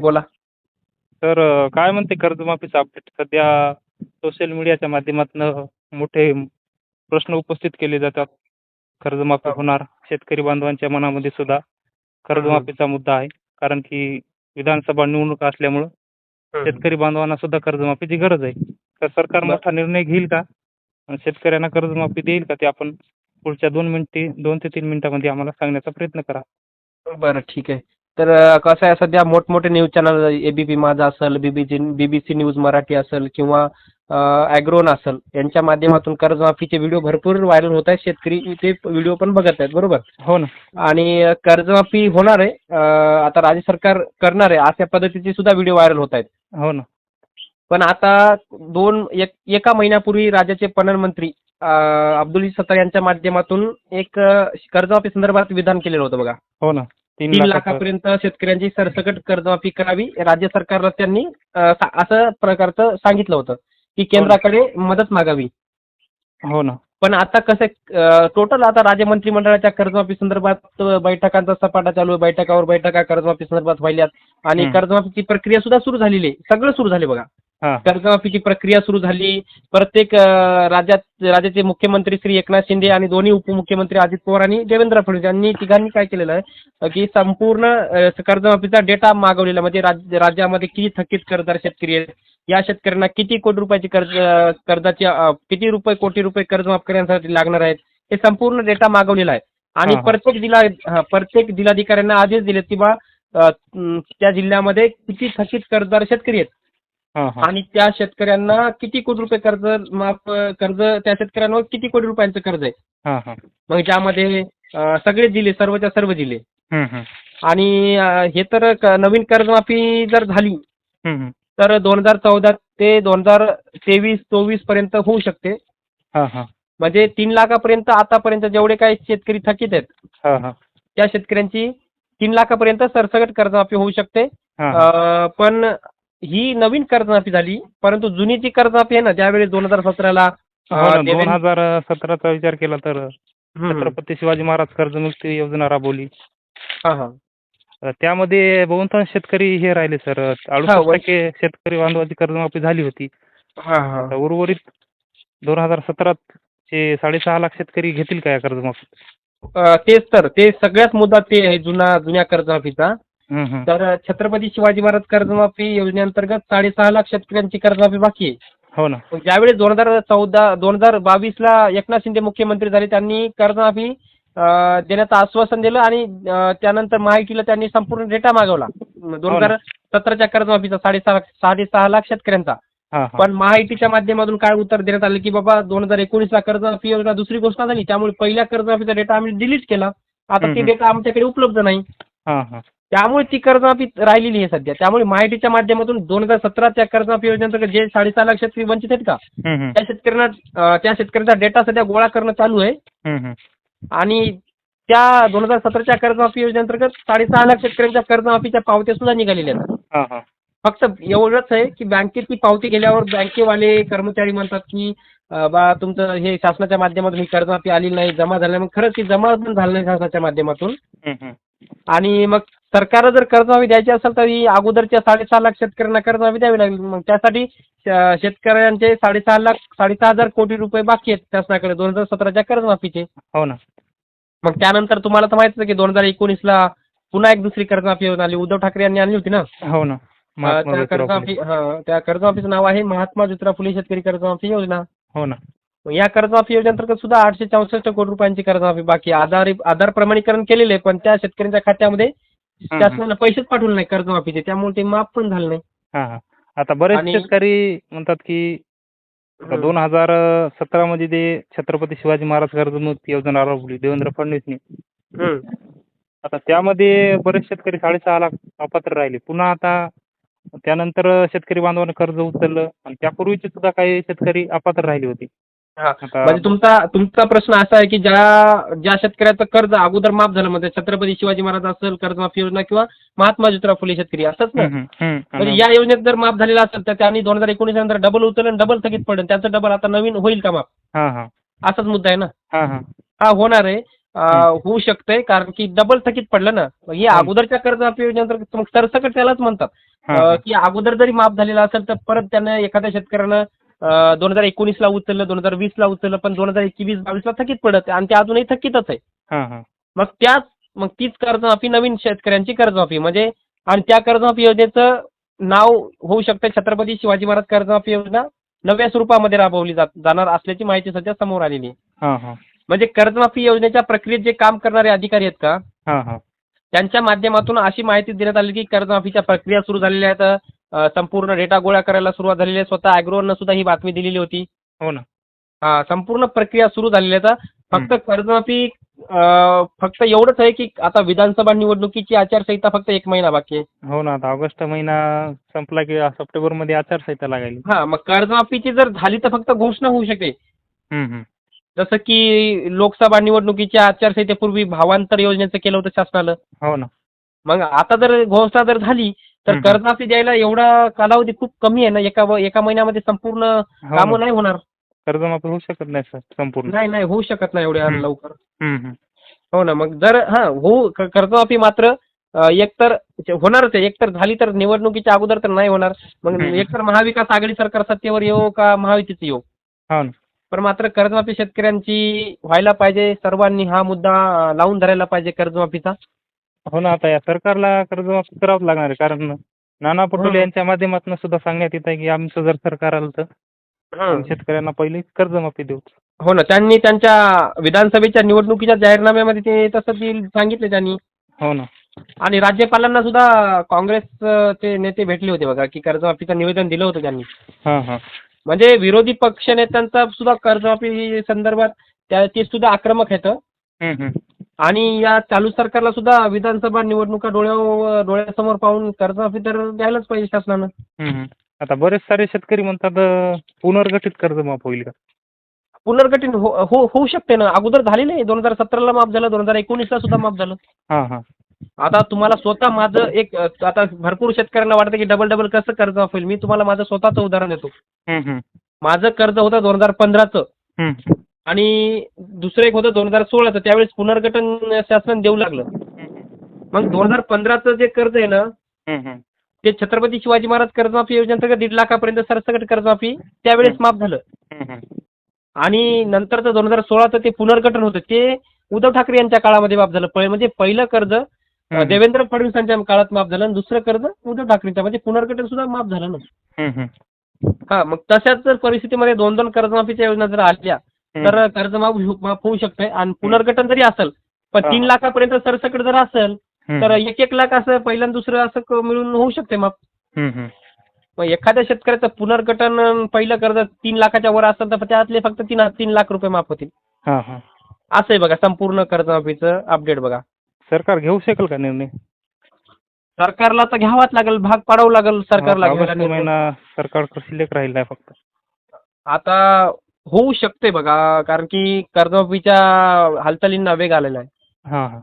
बोला. तर काय म्हणते कर्जमाफीचं अपडेट सध्या सोशल मीडियाच्या माध्यमातून मोठे प्रश्न उपस्थित केले जातात. कर्जमाफी. होणार शेतकरी बांधवांच्या मनामध्ये सुद्धा कर्जमाफीचा मुद्दा आहे. कारण की विधानसभा निवडणूक असल्यामुळं शेतकरी बांधवांना सुद्धा कर्जमाफीची गरज आहे. तर सरकार. मोठा निर्णय घेईल का? शेतकऱ्यांना कर्जमाफी देईल का ते आपण पुढच्या दोन मिनिटे दोन ते तीन मिनिटामध्ये आम्हाला सांगण्याचा प्रयत्न करा. बरं ठीक आहे. तर कसं आहे सध्या मोठमोठे न्यूज चॅनल एबीपी माझा असेल बीबीसी बीबीसी न्यूज मराठी असेल किंवा ॲग्रोन असेल यांच्या माध्यमातून कर्जमाफीचे व्हिडिओ भरपूर व्हायरल होत आहेत. शेतकरी ते व्हिडिओ पण बघत आहेत बरोबर? हो ना. आणि कर्जमाफी होणार आहे. आता राज्य सरकार करणार आहे अशा पद्धतीचे सुद्धा व्हिडिओ व्हायरल होत आहेत. हो ना. पण आता दोन एक एका महिन्यापूर्वी राज्याचे पणन मंत्री अब्दुल सत्तार यांच्या माध्यमातून एक कर्जमाफी संदर्भात विधान केलेलं होतं बघा. हो ना. तीन लाखापर्यंत शेतकऱ्यांची सरसकट कर्जमाफी करावी. राज्य सरकारला त्यांनी असं प्रकारचं सांगितलं होतं की केंद्राकडे मदत मागावी. हो ना. पण आता कसं टोटल आता राज्य मंत्रिमंडळाच्या कर्जमाफी संदर्भात बैठकांचा सपाटा चालू आहे. बैठकावर बैठका कर्जमाफी संदर्भात व्हायल्यात. आणि. कर्जमाफीची प्रक्रिया सुद्धा सुरू झालेली आहे. सगळं सुरू झाले बघा. हां कर्जमाफीची प्रक्रिया सुरू झाली. प्रत्येक राज्यात राज्याचे मुख्यमंत्री श्री एकनाथ शिंदे आणि दोन्ही उपमुख्यमंत्री अजित पवार आणि देवेंद्र फडणवीस यांनी तिघांनी काय केलेलं आहे? की संपूर्ण कर्जमाफीचा डेटा मागवलेला म्हणजे राज्य राज्यामध्ये किती थकीत कर्जदार शेतकरी आहेत? या शेतकऱ्यांना किती कोटी रुपयाची कर्ज कर्जाची किती रुपये कोटी रुपये कर्ज माफ करण्यासाठी लागणार आहेत? हे संपूर्ण डेटा मागवलेला आहे. आणि. प्रत्येक जिल्हा हा, प्रत्येक जिल्हाधिकाऱ्यांना आदेश दिलेत की बा अ, म, त्या जिल्ह्यामध्ये किती थकीत कर्जदार शेतकरी आहेत? आणि त्या शेतकऱ्यांना किती कोटी रुपये कर्ज माफ कर्ज त्या शेतकऱ्यांवर किती कोटी रुपयांचं कर्ज आहे? हां हां. मग ज्यामध्ये सगळे जिल्हे सर्वच्या सर्व जिल्हे. आणि हे तर नवीन कर्जमाफी जर झाली. तर दोन हजार चौदा ते दोन हजार तेवीस चोवीसपर्यंत होऊ शकते. म्हणजे तीन लाखापर्यंत आतापर्यंत जेवढे काही शेतकरी थकीत आहेत हां हां. त्या शेतकऱ्यांची तीन लाखापर्यंत सरसकट कर्जमाफी होऊ शकते. पण ही नवीन कर्जमाफी झाली परंतु जुनी जी कर्जमाफी आहे ना त्यावेळेस दोन हजार सतराला हो दोन हजार सतराचा विचार केला तर छत्रपती शिवाजी महाराज कर्जमुक्ती योजना राबवली. त्यामध्ये बहुतांश शेतकरी हे राहिले सर. अडुसष्ट टक्के शेतकरी बांधवाची कर्जमाफी झाली होती. उर्वरित दोन हजार सतरात चे साडेसहा लाख शेतकरी घेतील का या कर्जमाफी तेच तर. ते सगळ्यात मुद्दा ते आहे जुना जुन्या कर्जमाफीचा. तर छत्रपती शिवाजी महाराज कर्जमाफी योजनेअंतर्गत साडेसहा लाख शेतकऱ्यांची कर्जमाफी बाकी आहे. हो ना. मग ज्यावेळेस दोन हजार चौदा दोन हजार बावीसला एकनाथ शिंदे मुख्यमंत्री झाले त्यांनी कर्जमाफी अं, देण्याचं आश्वासन दिलं आणि अं, त्यानंतर माहितीला त्यांनी संपूर्ण डेटा मागवला. दोन हो ना. हजार सतराच्या कर्जमाफीचा साडेसहा लाख साडेसहा लाख शेतकऱ्यांचा. हां हां. पण महायुतीच्या माध्यमातून काय उत्तर देण्यात आलं की बाबा दोन हजार एकोणीसला कर्जमाफी योजना दुसरी घोषणा झाली त्यामुळे पहिल्या कर्जमाफीचा डेटा आम्ही डिलीट केला. आता ती हम्म. डेटा आमच्याकडे उपलब्ध नाही. हां हां. त्यामुळे ती कर्जमाफी राहिलेली आहे सध्या. त्यामुळे महायुतीच्या माध्यमातून दोन हजार सतराच्या कर्जमाफी योजनेअंतर्गत जे साडेसहा लाख शेतकरी वंचित आहेत का. त्या शेतकऱ्यांना त्या शेतकऱ्यांचा डेटा सध्या गोळा करणं चालू आहे. आणि त्या दोन हजार सतराच्या कर्जमाफी योजनेअंतर्गत साडेसहा लाख शेतकऱ्यांच्या कर्जमाफीच्या पावत्या सुद्धा निघालेल्या आहेत. फक्त एवढंच आहे की बँकेत ती पावती गेल्यावर बँकेवाले कर्मचारी म्हणतात की बा तुमचं हे शासनाच्या माध्यमातून ही कर्जमाफी आली नाही जमा झाली नाही. मग खरंच ती जमा पण झाली नाही शासनाच्या माध्यमातून. आणि मग सरकारला जर कर्जमाफी द्यायची असेल तर ही अगोदरच्या साडेसहा लाख शेतकऱ्यांना कर्जमाफी द्यावी लागेल. मग त्यासाठी शेतकऱ्यांचे साडेसहा लाख साडेसहा हजार कोटी रुपये बाकी आहेत शासनाकडे दोन हजार सतराच्या कर्जमाफीचे. हो ना. मग त्यानंतर तुम्हाला तर माहितीच की दोन हजार एकोणीसला पुन्हा एक दुसरी कर्जमाफी योजना आली. उद्धव ठाकरे यांनी आणली होती ना? हो ना. त्या कर्जमाफी. हा त्या कर्जमाफीचं नाव आहे महात्मा ज्योतिराव फुले शेतकरी कर्जमाफी योजना. हो ना. या कर्जमाफी योजनेअंतर्गत सुद्धा आठशे चौसष्ट कोटी रुपयांची कर्जमाफी बाकी. आधार आधार प्रमाणीकरण केलेले पण त्या शेतकऱ्यांच्या खात्यामध्ये. शासनानं पैसेच पाठवले नाही कर्जमाफीचे त्यामुळे ते माफ पण झालं नाही हां आता बरेच आणि- शेतकरी म्हणतात की दोन हजार सतरा मध्ये ते छत्रपती शिवाजी महाराज कर्जमुक्ती योजना राबवली देवेंद्र फडणवीसने. हम्म. आता त्यामध्ये बरेच शेतकरी साडेसहा लाख अपात्र राहिले. पुन्हा आता त्यानंतर शेतकरी बांधवांनी कर्ज उचललं आणि त्यापूर्वीचे सुद्धा काही शेतकरी अपात्र राहिले होते. हा. म्हणजे तुमचा तुमचा प्रश्न असा आहे की ज्या ज्या शेतकऱ्याचं कर्ज अगोदर माफ झालं म्हणजे छत्रपती शिवाजी महाराज असेल कर्जमाफी योजना किंवा महात्मा ज्योतिराव फुले शेतकरी असंच ना. म्हणजे या योजनेत जर माफ झालेला असेल तर त्यांनी दोन हजार एकोणीस नंतर डबल उचललं डबल थकीत पडेल त्याचं डबल आता नवीन होईल का माफ? असाच मुद्दा आहे ना? हां होणार आहे. होऊ शकतंय कारण की डबल थकीत पडलं ना? ही. अगोदरच्या कर्जमाफी योजनेअंतर्गत मग सरसकट त्यालाच म्हणतात. की अगोदर जरी माफ झालेला असेल तर परत त्यानं एखाद्या शेतकऱ्यानं दोन हजार एकोणीसला उचललं दोन हजार वीसला उचललं पण दोन हजार एकवीस बावीसला थकीत पडत आणि ते अजूनही थकीतच आहे हा, हा. मग त्याच मग तीच कर्जमाफी नवीन शेतकऱ्यांची कर्जमाफी म्हणजे आणि त्या कर्जमाफी योजनेचं नाव होऊ शकतं छत्रपती शिवाजी महाराज कर्जमाफी योजना नव्या स्वरूपामध्ये राबवली जात जाणार असल्याची माहिती सध्या समोर आलेली आहे हा, हा. म्हणजे कर्जमाफी योजनेच्या प्रक्रियेत जे काम करणारे अधिकारी आहेत का. त्यांच्या माध्यमातून अशी माहिती देण्यात आली की कर्जमाफीच्या प्रक्रिया सुरू झालेल्या आहेत संपूर्ण डेटा गोळा करायला सुरुवात झालेली आहे. स्वतः अॅग्रोनं सुद्धा ही बातमी दिलेली होती. हो ना. हा संपूर्ण प्रक्रिया सुरू झालेली आहे. आता फक्त कर्जमाफी फक्त एवढंच आहे की आता विधानसभा निवडणुकीची आचारसंहिता फक्त एक महिना बाकी आहे. हो ना. आता ऑगस्ट महिना संपला की सप्टेंबरमध्ये आचारसंहिता लागायली. हा मग कर्जमाफीची जर झाली तर फक्त घोषणा होऊ शकते. जसं की लोकसभा निवडणुकीच्या आचारसंहितेपूर्वी भावांतर योजनेचं केलं होतं शासनानं. हो ना. मग आता जर घोषणा जर झाली तर. कर्जमाफी द्यायला एवढा कालावधी खूप कमी आहे ना एका एका महिन्यामध्ये संपूर्ण हो कामं. नाही होणार कर्जमाफी होऊ शकत नाही सर संपूर्ण नाही नाही होऊ शकत नाही एवढ्या. लवकर. हो ना मग जर हा हो क- कर्जमाफी मात्र एकतर होणारच आहे एकतर झाली तर निवडणुकीच्या अगोदर तर नाही होणार मग. एकतर महाविकास आघाडी सरकार सत्तेवर येऊ का महायुतीचं येऊ हो पण मात्र कर्जमाफी शेतकऱ्यांची व्हायला पाहिजे सर्वांनी हा मुद्दा लावून धरायला पाहिजे कर्जमाफीचा हो ना आता या सरकारला कर्जमाफी करावंच लागणार आहे. कारण नाना पटोले हं. यांच्या माध्यमातून सुद्धा सांगण्यात येत आहे की आमचं जर सरकार आलं तर आम्ही शेतकऱ्यांना पहिली कर्जमाफी देऊ. हो ना त्यांनी त्यांच्या विधानसभेच्या निवडणुकीच्या जाहीरनाम्यामध्ये ते तसं ते सांगितले त्यांनी. हो ना. आणि राज्यपालांना सुद्धा काँग्रेसचे नेते भेटले होते बघा की कर्जमाफीचं निवेदन दिलं होतं त्यांनी. हां हां. म्हणजे विरोधी पक्षनेत्यांचा सुद्धा कर्जमाफी संदर्भात त्या ते सुद्धा आक्रमक आहेत. हम्म, हम्म. आणि या चालू सरकारला सुद्धा विधानसभा निवडणुका डोळ्या डोळ्यासमोर पाहून कर्जमाफी तर द्यायलाच पाहिजे शासनानं. आता बरेच सारे शेतकरी म्हणतात पुनर्गठित कर्जमाफ होईल का? पुनर्गठन हो हो- होऊ शकते ना. अगोदर झालेलं आहे. दोन हजार सतराला माफ झालं दोन हजार एकोणीसला सुद्धा माफ झालं. हां हां. आता तुम्हाला स्वतः माझं एक आता भरपूर शेतकऱ्यांना वाटतं की डबल डबल कसं कर्ज माफ होईल? मी तुम्हाला माझं स्वतःचं उदाहरण देतो. माझं कर्ज होतं दोन हजार पंधराचं. आणि दुसरं एक होतं दोन हजार सोळाचं त्यावेळेस पुनर्गठन शासनाने देऊ लागलं मग दोन हजार पंधराचं जे कर्ज आहे ना. ते छत्रपती शिवाजी महाराज कर्जमाफी योजनेअंतर्गत दीड लाखापर्यंत सरसकट कर्जमाफी त्यावेळेस माफ झालं. आणि नंतरचं दोन हजार सोळाचं ते पुनर्गठन होतं ते उद्धव ठाकरे यांच्या काळामध्ये माफ झालं म्हणजे पहिलं कर्ज. देवेंद्र फडणवीसांच्या काळात माफ झालं आणि दुसरं कर्ज उद्धव ठाकरेंच्या म्हणजे पुनर्गठन सुद्धा माफ झालं ना. हा मग तशाच जर परिस्थितीमध्ये दोन दोन कर्जमाफीच्या योजना जर आल्या. तर कर्ज माफ होऊ- माफ होऊ शकते आणि पुनर्गठन जरी असेल पण. तीन लाखापर्यंत सरसकट जर असेल. तर एक एक लाख असं पहिलं आणि दुसरं असं मिळून होऊ शकते माफ. मग एखाद्या शेतकऱ्याचं पुनर्गठन पहिलं कर्ज तीन लाखाच्या वर असेल तर त्यातले फक्त तीन तीन लाख रुपये माफ होतील. हां हां. असं आहे बघा संपूर्ण कर्जमाफीचं अपडेट बघा. सरकार घेऊ शकेल का निर्णय? सरकारला तर घ्यावाच लागेल भाग पाडावं लागेल सरकारला शिल्लक राहिला आहे फक्त? आता होऊ शकते बघा कारण की कर्जमाफीच्या हालचालींना वेग आलेला आहे. हां हां.